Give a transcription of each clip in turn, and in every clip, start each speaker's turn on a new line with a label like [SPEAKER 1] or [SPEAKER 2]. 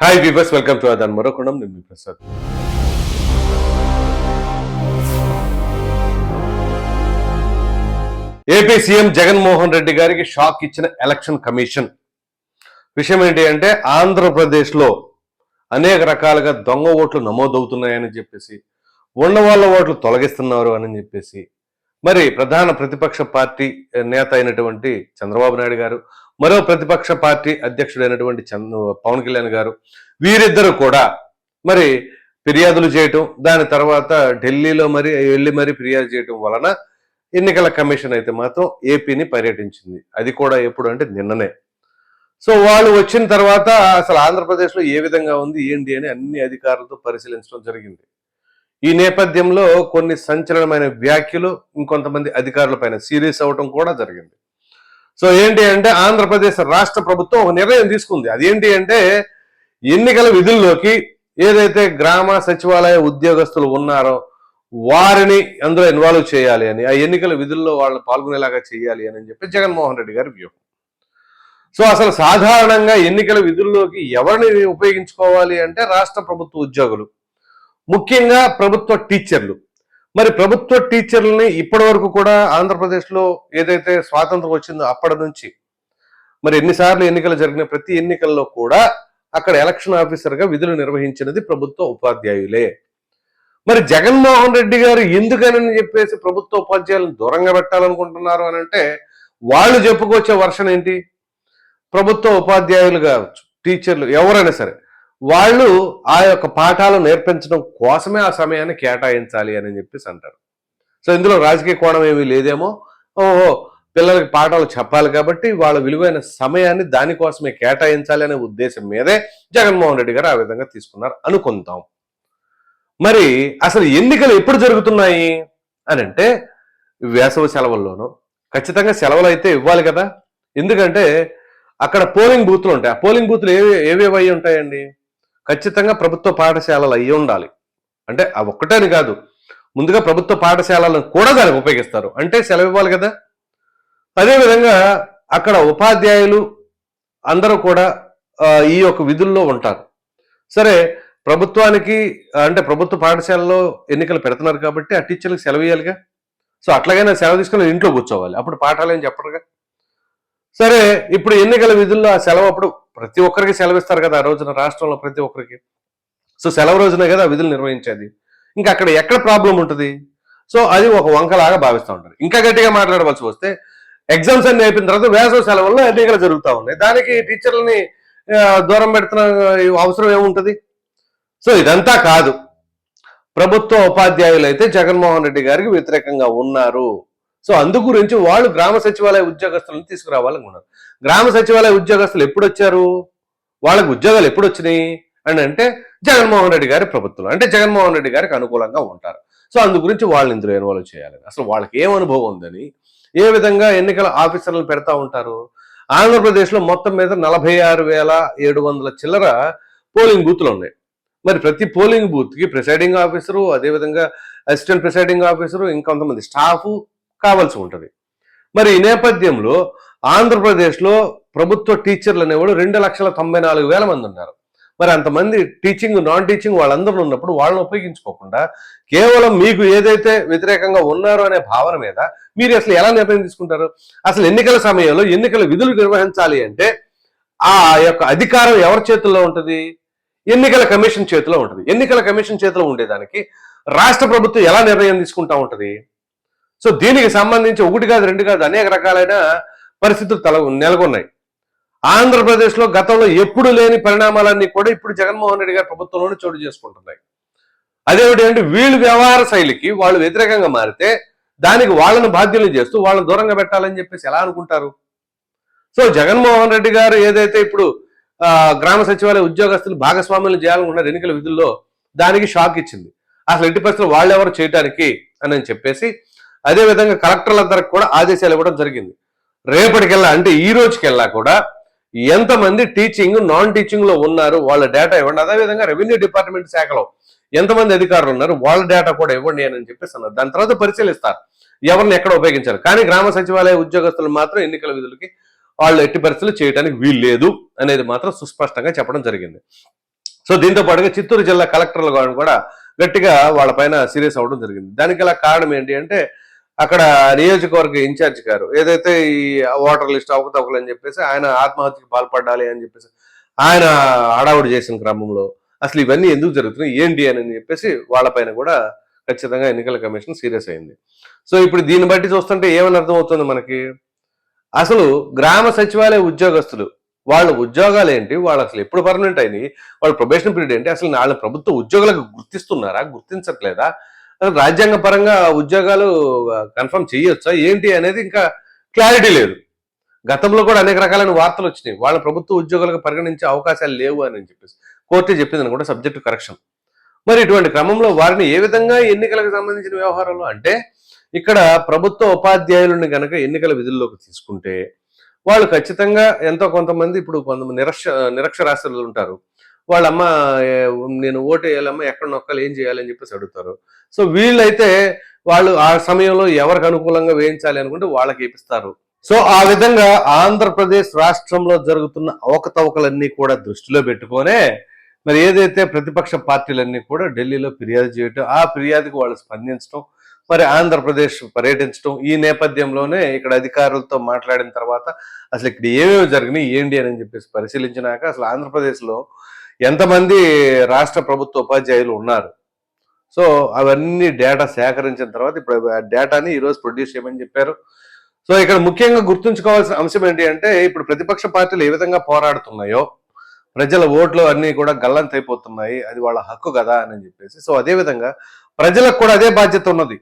[SPEAKER 1] Hi viewers welcome to అదన్ మరొకడం నేను మీ ప్రసాద్ ఏపీ సీఎం జగన్మోహన్ రెడ్డి గారికి షాక్ ఇచ్చిన ఎలక్షన్ కమిషన్ విషయం ఏంటి అంటే ఆంధ్రప్రదేశ్లో అనేక రకాలుగా దొంగ ఓట్లు నమోదవుతున్నాయని చెప్పేసి ఉన్న వాళ్ళ ఓట్లు తొలగిస్తున్నారు అని చెప్పేసి మరి ప్రధాన ప్రతిపక్ష పార్టీ నేత అయినటువంటి చంద్రబాబు నాయుడు గారు మరో ప్రతిపక్ష పార్టీ అధ్యక్షుడైనటువంటి చంద్ర పవన్ కళ్యాణ్ గారు వీరిద్దరూ కూడా మరి ఫిర్యాదులు చేయటం దాని తర్వాత ఢిల్లీలో మరి వెళ్ళి మరి ఫిర్యాదు చేయటం వలన ఎన్నికల కమిషన్ అయితే మాత్రం ఏపీని పర్యటించింది. అది కూడా ఎప్పుడు అంటే నిన్ననే. సో వాళ్ళు వచ్చిన తర్వాత అసలు ఆంధ్రప్రదేశ్లో ఏ విధంగా ఉంది ఏంటి అని అన్ని అధికారులతో పరిశీలించడం జరిగింది. ఈ నేపథ్యంలో కొన్ని సంచలనమైన వ్యాఖ్యలు ఇంకొంతమంది అధికారుల పైన సీరియస్ అవటం కూడా జరిగింది. సో ఏంటి అంటే ఆంధ్రప్రదేశ్ రాష్ట్ర ప్రభుత్వం ఒక నిర్ణయం తీసుకుంది. అదేంటి అంటే ఎన్నికల విధుల్లోకి ఏదైతే గ్రామ సచివాలయ ఉద్యోగస్తులు ఉన్నారో వారిని అందులో ఇన్వాల్వ్ చేయాలి అని ఆ ఎన్నికల విధుల్లో వాళ్ళని పాల్గొనేలాగా చేయాలి అని చెప్పి జగన్మోహన్ రెడ్డి గారి వ్యూహం. సో అసలు సాధారణంగా ఎన్నికల విధుల్లోకి ఎవరిని ఉపయోగించుకోవాలి అంటే రాష్ట్ర ప్రభుత్వ ఉద్యోగులు ముఖ్యంగా ప్రభుత్వ టీచర్లు. మరి ప్రభుత్వ టీచర్లని ఇప్పటి వరకు కూడా ఆంధ్రప్రదేశ్లో ఏదైతే స్వాతంత్రం వచ్చిందో అప్పటి నుంచి మరి ఎన్నిసార్లు ఎన్నికలు జరిగిన ప్రతి ఎన్నికల్లో కూడా అక్కడ ఎలక్షన్ ఆఫీసర్గా విధులు నిర్వహించినది ప్రభుత్వ ఉపాధ్యాయులే. మరి జగన్మోహన్ రెడ్డి గారు ఎందుకని చెప్పేసి ప్రభుత్వ ఉపాధ్యాయులను దూరంగా పెట్టాలనుకుంటున్నారు అని అంటే వాళ్ళు చెప్పుకొచ్చే వర్షన్ ఏంటి? ప్రభుత్వ ఉపాధ్యాయులు కావచ్చు టీచర్లు ఎవరైనా సరే వాళ్ళు ఆ యొక్క పాఠాలు నేర్పించడం కోసమే ఆ సమయాన్ని కేటాయించాలి అని చెప్పేసి అంటారు. సో ఇందులో రాజకీయ కోణం ఏమీ లేదేమో. ఓహో పిల్లలకి పాఠాలు చెప్పాలి కాబట్టి వాళ్ళ విలువైన సమయాన్ని దానికోసమే కేటాయించాలి అనే ఉద్దేశం మీదే జగన్మోహన్ రెడ్డి గారు ఆ విధంగా తీసుకున్నారు అనుకుందాం. మరి అసలు ఎన్నికలు ఎప్పుడు జరుగుతున్నాయి? అని అంటే వేసవి సెలవుల్లోనూ. ఖచ్చితంగా సెలవులు అయితే ఇవ్వాలి కదా. ఎందుకంటే అక్కడ పోలింగ్ బూత్లు ఉంటాయి. ఆ పోలింగ్ బూత్లు ఏవి ఏవేవి అయి ఉంటాయండి? ఖచ్చితంగా ప్రభుత్వ పాఠశాలలు అయ్యి ఉండాలి. అంటే ఆ ఒక్కటని కాదు. ముందుగా ప్రభుత్వ పాఠశాలలను కూడా దానికి ఉపయోగిస్తారు. అంటే సెలవు ఇవ్వాలి కదా. అదేవిధంగా అక్కడ ఉపాధ్యాయులు అందరూ కూడా ఈ యొక్క విధుల్లో ఉంటారు. సరే ప్రభుత్వానికి అంటే ప్రభుత్వ పాఠశాలలో ఎన్నికలు పెడుతున్నారు కాబట్టి ఆ టీచర్లకు సెలవు ఇవ్వాలిగా సో అట్లాగైనా సెలవు తీసుకుని ఇంట్లో కూర్చోవాలి. అప్పుడు పాఠాలు ఏం చెప్పరుగా. సరే ఇప్పుడు ఎన్నికల విధుల్లో ఆ సెలవు అప్పుడు ప్రతి ఒక్కరికి సెలవు ఇస్తారు కదా ఆ రోజున రాష్ట్రంలో ప్రతి ఒక్కరికి. సో సెలవు రోజునే కదా విధులు నిర్వహించేది. ఇంకా అక్కడ ఎక్కడ ప్రాబ్లం ఉంటుంది? సో అది ఒక వంకలాగా భావిస్తూ ఉంటారు. ఇంకా గట్టిగా మాట్లాడవలసి వస్తే ఎగ్జామ్స్ అన్ని అయిపోయిన తర్వాత వేసవి సెలవుల్లో ఎన్నికలు జరుగుతూ ఉన్నాయి. దానికి టీచర్లని దూరం పెడుతున్న అవసరం ఏముంటుంది? సో ఇదంతా కాదు. ప్రభుత్వ ఉపాధ్యాయులు అయితే జగన్మోహన్ రెడ్డి గారికి వ్యతిరేకంగా ఉన్నారు. సో అందు గురించి వాళ్ళు గ్రామ సచివాలయ ఉద్యోగస్తులను తీసుకురావాలనుకున్నారు గ్రామ సచివాలయ ఉద్యోగస్తులు ఎప్పుడు వచ్చారు వాళ్ళకి ఉద్యోగాలు ఎప్పుడు వచ్చినాయి అని అంటే జగన్మోహన్ రెడ్డి గారి ప్రభుత్వం అంటే జగన్మోహన్ రెడ్డి గారికి అనుకూలంగా ఉంటారు. సో అందు గురించి వాళ్ళని ఇందులో ఇన్వాల్వ్ చేయాలి అసలు వాళ్ళకి ఏం అనుభవం ఉందని ఏ విధంగా ఎన్నికల ఆఫీసర్లను పెడతా ఉంటారు? ఆంధ్రప్రదేశ్లో మొత్తం మీద నలభై ఆరు వేల ఏడు వందల చిల్లర పోలింగ్ బూత్లు ఉన్నాయి. మరి ప్రతి పోలింగ్ బూత్కి ప్రిసైడింగ్ ఆఫీసరు అదేవిధంగా అసిస్టెంట్ ప్రిసైడింగ్ ఆఫీసరు ఇంకొంతమంది స్టాఫ్ కావాల్సి ఉంటుంది. మరి ఈ నేపథ్యంలో ఆంధ్రప్రదేశ్లో ప్రభుత్వ టీచర్లు అనేవాడు రెండు లక్షల తొంభై నాలుగు వేల మంది ఉన్నారు. మరి అంతమంది టీచింగ్ నాన్ టీచింగ్ వాళ్ళందరూ ఉన్నప్పుడు వాళ్ళని ఉపయోగించుకోకుండా కేవలం మీకు ఏదైతే వ్యతిరేకంగా ఉన్నారో అనే భావన మీద మీరు అసలు ఎలా నిర్ణయం తీసుకుంటారు? అసలు ఎన్నికల సమయంలో ఎన్నికల విధులు నిర్వహించాలి అంటే ఆ యొక్క అధికారం ఎవరి చేతుల్లో ఉంటుంది? ఎన్నికల కమిషన్ చేతిలో ఉంటుంది. ఎన్నికల కమిషన్ చేతిలో ఉండేదానికి రాష్ట్ర ప్రభుత్వం ఎలా నిర్ణయం తీసుకుంటా ఉంటుంది? సో దీనికి సంబంధించి ఒకటి కాదు రెండు కాదు అనేక రకాలైన పరిస్థితులు తల నెలకొన్నాయి. ఆంధ్రప్రదేశ్లో గతంలో ఎప్పుడు లేని పరిణామాలన్నీ కూడా ఇప్పుడు జగన్మోహన్ రెడ్డి గారి ప్రభుత్వంలోనే చోటు చేసుకుంటున్నాయి. అదేమిటి అంటే వీళ్ళు వ్యవహార శైలికి వాళ్ళు వ్యతిరేకంగా మారితే దానికి వాళ్ళని బాధ్యులు చేస్తూ వాళ్ళని దూరంగా పెట్టాలని చెప్పేసి ఎలా అనుకుంటారు? సో జగన్మోహన్ రెడ్డి గారు ఏదైతే ఇప్పుడు ఆ, గ్రామ సచివాలయ ఉద్యోగస్తులు భాగస్వాములు చేయాలనుకున్నారు ఎన్నికల విధుల్లో దానికి షాక్ ఇచ్చింది. అసలు ఎట్టి పరిస్థితులు వాళ్ళు ఎవరు చేయడానికి అని చెప్పేసి అదే విధంగా కలెక్టర్లందరికి కూడా ఆదేశాలు ఇవ్వడం జరిగింది. రేపటికెల్లా అంటే ఈ రోజుకెల్లా కూడా ఎంతమంది టీచింగ్ నాన్ టీచింగ్లో ఉన్నారు వాళ్ళ డేటా ఇవ్వండి. అదేవిధంగా రెవెన్యూ డిపార్ట్మెంట్ శాఖలో ఎంతమంది అధికారులు ఉన్నారు వాళ్ళ డేటా కూడా ఇవ్వండి అని చెప్పేసి అన్నారు. దాని తర్వాత పరిశీలిస్తారు. ఎవరిని ఎక్కడ ఉపయోగించారు? కానీ గ్రామ సచివాలయ ఉద్యోగస్తులు మాత్రం ఎన్నికల విధులకి వాళ్ళు ఎట్టి పరిస్థితులు చేయడానికి వీలు లేదు అనేది మాత్రం సుస్పష్టంగా చెప్పడం జరిగింది. సో దీంతో పాటుగా చిత్తూరు జిల్లా కలెక్టర్లు కూడా గట్టిగా వాళ్ళ పైన సీరియస్ అవ్వడం జరిగింది. దానికి కారణం ఏంటి అంటే అక్కడ నియోజకవర్గ ఇన్ఛార్జ్ గారు ఏదైతే ఈ ఓటర్ లిస్ట్ అవకతవకలు అని చెప్పేసి ఆయన ఆత్మహత్యకు పాల్పడాలి అని చెప్పేసి ఆయన హడావుడి చేసిన క్రమంలో అసలు ఇవన్నీ ఎందుకు జరుగుతున్నాయి ఏంటి అని చెప్పేసి వాళ్ళపైన కూడా ఖచ్చితంగా ఎన్నికల కమిషన్ సీరియస్ అయింది. సో ఇప్పుడు దీన్ని బట్టి చూస్తుంటే ఏమని అర్థమవుతుంది మనకి? అసలు గ్రామ సచివాలయ ఉద్యోగస్తులు వాళ్ళ ఉద్యోగాలు ఏంటి? వాళ్ళు అసలు ఎప్పుడు పర్మనెంట్ అయినాయి? వాళ్ళ ప్రొబేషన్ పీరియడ్ ఏంటి? అసలు వాళ్ళ ప్రభుత్వ ఉద్యోగులకు గుర్తిస్తున్నారా? గుర్తించట్లేదా? రాజ్యాంగ పరంగా ఉద్యోగాలు కన్ఫర్మ్ చేయొచ్చా ఏంటి అనేది ఇంకా క్లారిటీ లేదు. గతంలో కూడా అనేక రకాలైన వార్తలు వచ్చినాయి. వాళ్ళ ప్రభుత్వ ఉద్యోగులకు పరిగణించే అవకాశాలు లేవు అని చెప్పేసి కోర్టు చెప్పింది అనుకుంటే సబ్జెక్టు కరెక్షన్. మరి ఇటువంటి క్రమంలో వారిని ఏ విధంగా ఎన్నికలకు సంబంధించిన వ్యవహారంలో అంటే ఇక్కడ ప్రభుత్వ ఉపాధ్యాయులను గనక ఎన్నికల విధుల్లోకి తీసుకుంటే వాళ్ళు ఖచ్చితంగా ఎంతో కొంతమంది ఇప్పుడు కొంతమంది నిరక్ష నిరక్షరాస్యులు ఉంటారు. వాళ్ళమ్మ నేను ఓటు వేయాలమ్మా ఎక్కడ నొక్కలు ఏం చేయాలని చెప్పేసి అడుగుతారు. సో వీళ్ళైతే వాళ్ళు ఆ సమయంలో ఎవరికి అనుకూలంగా వేయించాలి అనుకుంటే వాళ్ళకి ఇప్పిస్తారు సో ఆ విధంగా ఆంధ్రప్రదేశ్ రాష్ట్రంలో జరుగుతున్న అవకతవకలన్నీ కూడా దృష్టిలో పెట్టుకొనే మరి ఏదైతే ప్రతిపక్ష పార్టీలన్నీ కూడా ఢిల్లీలో ఫిర్యాదు చేయటం ఆ ఫిర్యాదుకు వాళ్ళు స్పందించడం మరి ఆంధ్రప్రదేశ్ పర్యటించడం ఈ నేపథ్యంలోనే ఇక్కడ అధికారులతో మాట్లాడిన తర్వాత అసలు ఇక్కడ ఏమేమి జరిగినాయి ఏంటి అని చెప్పేసి పరిశీలించినాక అసలు ఆంధ్రప్రదేశ్లో ఎంతమంది రాష్ట్ర ప్రభుత్వ ఉపాధ్యాయులు ఉన్నారు? సో అవన్నీ డేటా సేకరించిన తర్వాత ఇప్పుడు ఆ డేటాని ఈరోజు ప్రొడ్యూస్ చేయమని చెప్పారు. సో ఇక్కడ ముఖ్యంగా గుర్తుంచుకోవాల్సిన అంశం ఏంటి అంటే ఇప్పుడు ప్రతిపక్ష పార్టీలు ఏ విధంగా పోరాడుతున్నాయో ప్రజల ఓట్లు అన్నీ కూడా గల్లంతైపోతున్నాయి అది వాళ్ళ హక్కు కదా అని చెప్పేసి. సో అదే విధంగా ప్రజలకు కూడా అదే బాధ్యత ఉన్నది.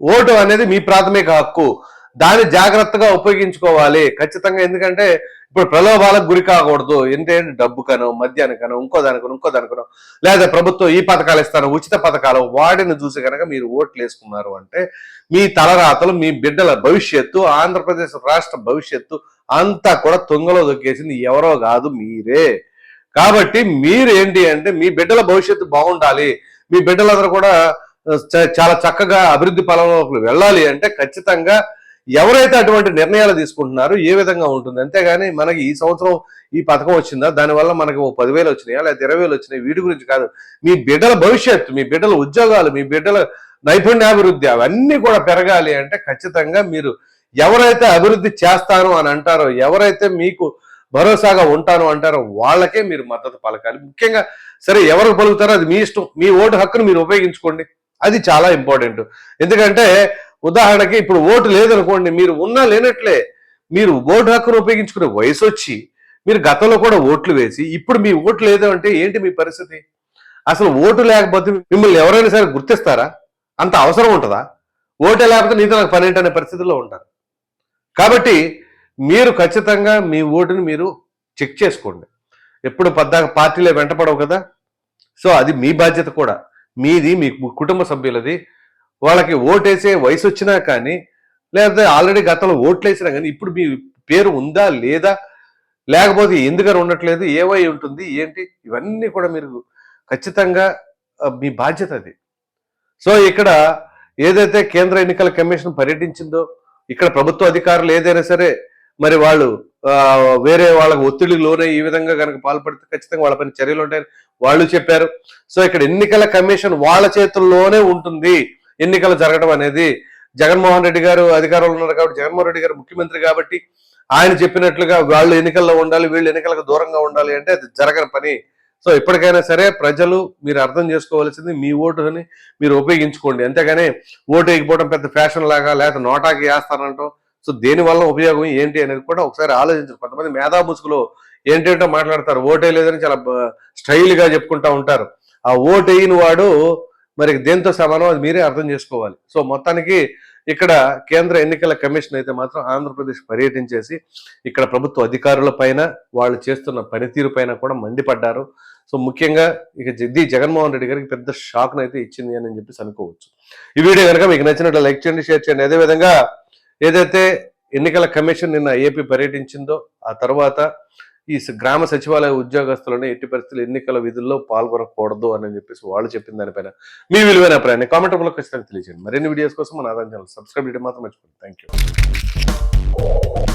[SPEAKER 1] ఓటు అనేది మీ ప్రాథమిక హక్కు. దాన్ని జాగ్రత్తగా ఉపయోగించుకోవాలి. ఖచ్చితంగా ఎందుకంటే ఇప్పుడు ప్రలోభాలకు గురి కాకూడదు. ఏంటంటే డబ్బుకనో మద్యానికనో ఇంకో దానికను ఇంకో దానికను లేదా ప్రభుత్వం ఈ పథకాలు ఇస్తాను ఉచిత పథకాలు వాటిని చూసి కనుక మీరు ఓట్లు వేసుకున్నారు అంటే మీ తలరాతలు మీ బిడ్డల భవిష్యత్తు ఆంధ్రప్రదేశ్ రాష్ట్ర భవిష్యత్తు అంతా కూడా తుంగలో దొక్కేసింది ఎవరో కాదు మీరే. కాబట్టి మీరు ఏంటి అంటే మీ బిడ్డల భవిష్యత్తు బాగుండాలి. మీ బిడ్డలందరూ కూడా చ- చాలా చక్కగా అభివృద్ధి పలంలోకి వెళ్ళాలి అంటే ఖచ్చితంగా ఎవరైతే అటువంటి నిర్ణయాలు తీసుకుంటున్నారో ఏ విధంగా ఉంటుంది? అంతేగాని మనకి ఈ సంవత్సరం ఈ పథకం వచ్చిందా? దానివల్ల మనకి ఓ పదివేలు వచ్చినాయా? లేదా ఇరవై వేలు వచ్చినాయి? వీటి గురించి కాదు. మీ బిడ్డల భవిష్యత్తు మీ బిడ్డల ఉద్యోగాలు మీ బిడ్డల నైపుణ్యాభివృద్ధి అవన్నీ కూడా పెరగాలి అంటే ఖచ్చితంగా మీరు ఎవరైతే అభివృద్ధి చేస్తాను అని అంటారో ఎవరైతే మీకు భరోసాగా ఉంటాను అంటారో వాళ్ళకే మీరు మద్దతు పలకాలి. ముఖ్యంగా సరే ఎవరు పలుకుతారో అది మీ ఇష్టం. మీ ఓటు హక్కును మీరు ఉపయోగించుకోండి. అది చాలా ఇంపార్టెంట్. ఎందుకంటే ఉదాహరణకి ఇప్పుడు ఓటు లేదనుకోండి మీరు ఉన్నా లేనట్లే మీరు ఓటు హక్కును ఉపయోగించుకునే వయసు వచ్చి మీరు గతంలో కూడా ఓట్లు వేసి ఇప్పుడు మీ ఓటు లేదు అంటే ఏంటి మీ పరిస్థితి? అసలు ఓటు లేకపోతే మిమ్మల్ని ఎవరైనా సరే గుర్తిస్తారా? అంత అవసరం ఉంటుందా? ఓటే లేకపోతే నీతో నాకు పని ఏంటనే పరిస్థితుల్లో పరిస్థితిలో ఉంటారు. కాబట్టి మీరు ఖచ్చితంగా మీ ఓటుని మీరు చెక్ చేసుకోండి. ఎప్పుడు పద్దాక పార్టీలే వెంటపడవు కదా? సో అది మీ బాధ్యత కూడా. మీది మీ కుటుంబ సభ్యులది. వాళ్ళకి ఓటేసే వయసు వచ్చినా కానీ లేకపోతే ఆల్రెడీ గతంలో ఓట్లు వేసినా కానీ ఇప్పుడు మీ పేరు ఉందా లేదా? లేకపోతే ఎందుకని ఉండట్లేదు? ఏవై ఉంటుంది? ఏంటి? ఇవన్నీ కూడా మీరు ఖచ్చితంగా మీ బాధ్యత అది. సో ఇక్కడ ఏదైతే కేంద్ర ఎన్నికల కమిషన్ పర్యటించిందో ఇక్కడ ప్రభుత్వ అధికారులు ఏదైనా సరే మరి వాళ్ళు వేరే వాళ్ళకి ఒత్తిడికి లోనే ఈ విధంగా కనుక పాల్పడితే ఖచ్చితంగా వాళ్ళ పైన చర్యలు ఉంటాయని వాళ్ళు చెప్పారు. సో ఇక్కడ ఎన్నికల కమిషన్ వాళ్ళ చేతుల్లోనే ఉంటుంది. ఎన్నికలు జరగడం అనేది జగన్మోహన్ రెడ్డి గారు అధికారంలో ఉన్నారు కాబట్టి జగన్మోహన్ రెడ్డి గారు ముఖ్యమంత్రి కాబట్టి ఆయన చెప్పినట్లుగా వాళ్ళు ఎన్నికల్లో ఉండాలి వీళ్ళు ఎన్నికలకు దూరంగా ఉండాలి అంటే అది జరగని పని. సో ఇప్పటికైనా సరే ప్రజలు మీరు అర్థం చేసుకోవాల్సింది మీ ఓటుని మీరు ఉపయోగించుకోండి. అంతేగాని ఓటు వేయకపోవడం పెద్ద ఫ్యాషన్ లాగా లేకపోతే నోటాకి వేస్తానంటాం సో దేనివల్ల ఉపయోగం ఏంటి అనేది కూడా ఒకసారి ఆలోచించారు కొంతమంది మేధా ముసుగులో ఏంటేంటో మాట్లాడతారు. ఓటే లేదని చాలా స్టైల్గా చెప్పుకుంటా ఉంటారు. ఆ ఓటు వేయని వాడు మరి దేంతో సమానం అది మీరే అర్థం చేసుకోవాలి. సో మొత్తానికి ఇక్కడ కేంద్ర ఎన్నికల కమిషన్ అయితే మాత్రం ఆంధ్రప్రదేశ్ పర్యటించేసి ఇక్కడ ప్రభుత్వ అధికారుల పైన వాళ్ళు చేస్తున్న పనితీరు పైన కూడా మండిపడ్డారు. సో ముఖ్యంగా ఇక ఇది జగన్మోహన్ రెడ్డి గారికి పెద్ద షాక్ను అయితే ఇచ్చింది అని చెప్పేసి అనుకోవచ్చు. ఈ వీడియో కనుక మీకు నచ్చినట్లు లైక్ చేయండి షేర్ చేయండి. అదేవిధంగా ఏదైతే ఎన్నికల కమిషన్ నిన్న ఏపీ పర్యటించిందో ఆ తర్వాత ఈ స- గ్రామ సచివాలయ ఉద్యోగస్తులను ఎట్టి పరిస్థితులు ఎన్నికల విధుల్లో పాల్గొనకూడదు అని చెప్పేసి వాళ్ళు చెప్పిన దానిపైన మీ విలువైన అభిప్రాయాన్ని కామెంట్ రూపంలో ఖచ్చితంగా తెలియజేయండి. మరిన్ని వీడియోస్ కోసం మన ఆదాయం ఛానల్ సబ్స్క్రైబ్ చేయడం మాత్రం మర్చిపోండి థ్యాంక్ యూ